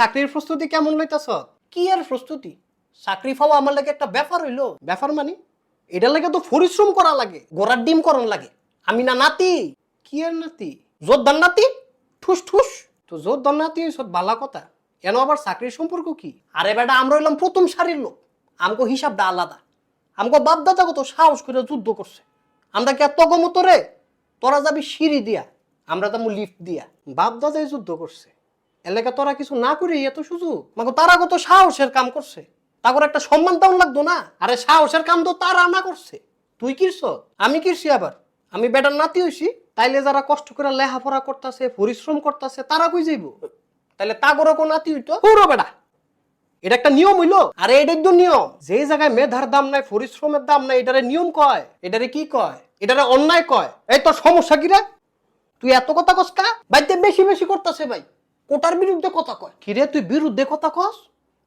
চাকরির প্রস্তুতি কেমন লইতাছ? কি আর প্রস্তুতি? চাকরি পাওয়া আমার লাগে একটা ব্যাপার হইল। ব্যাপার মানে? এটার লাগে তো পরিশ্রম করা লাগে গোড়ার ডিম করন লাগে। আমি না নাতি? কি আর নাতি? জোরদার নাতি? ঠুস ঠুস। তো জোরদার নাতি সব বালা কথা। কেন আবার চাকরির সম্পর্ক কি? আরে বেটা, আমরা হইলাম প্রথম সারির লোক। আমগো হিসাবটা আলাদা। আমগো বাপ দাদা কত সাহস করে যুদ্ধ করছে। আমরা কি এত গমত রে? তোরা যাবি সিঁড়ি দিয়া, আমরা যাব লিফট দিয়া। বাপ দাদাই যুদ্ধ করছে। এলাকা তোরা কিছু না করে এত সুযোগ? মাগো তারা কত সাহসের কাম করছে? তারপর একটা সম্মান তাও লাগতো না? আরে সাহসের কাম তো তারা না করছে। তুই কিরছ? আমি কিরছি আবার? আমি বেটার নাতি হইছি, তাইলে যারা কষ্ট করে লেখাপড়া করতেছে, পরিশ্রম করতেছে, তারা কই যাইব? তাইলে তাগরও কোন নাতি হইতো? পুরো বেটা! এটা একটা নিয়ম হইল। আরে এটাই তো নিয়ম। যে জায়গায় মেধার দাম নাই, পরিশ্রমের দাম নাই, এটারে নিয়ম কয়? এটারে কি কয়? এটারে অন্যায় কয়? এই তোর সমস্যা কি রে? তুই এত কথা কস কা? বাইতে বেশি বেশি করতেছে ভাই। কোটার বিরুদ্ধে কথা কয়। কি রে তুই বিরুদ্ধে কথা কস?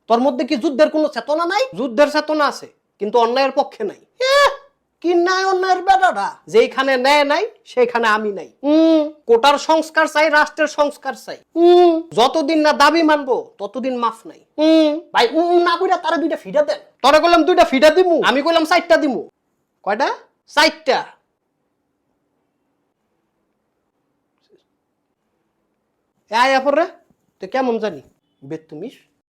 তোর মধ্যে কি যুদ্ধের কোনো চেতনা নাই? যুদ্ধের চেতনা আছে কিন্তু অন্যায়ের পক্ষে নাই। কি ন্যায় অন্যায়ের বেটাটা যেখানে ন্যায় নাই সেখানে আমি নাই। হুম। কোটার সংস্কার চাই রাষ্ট্রের সংস্কার চাই। হুম। যতদিন না দাবি মানবো ততদিন মাফ নাই। হুম। ভাই উম না কইরা তারা দুইটা ফিডা দেন। তোরা কইলাম দুইটা ফিডা দিমু আমি কইলাম চারটা দিমু। কয়টা? চারটা। আয় আপর তুই কেমন জানি? বেতুমিস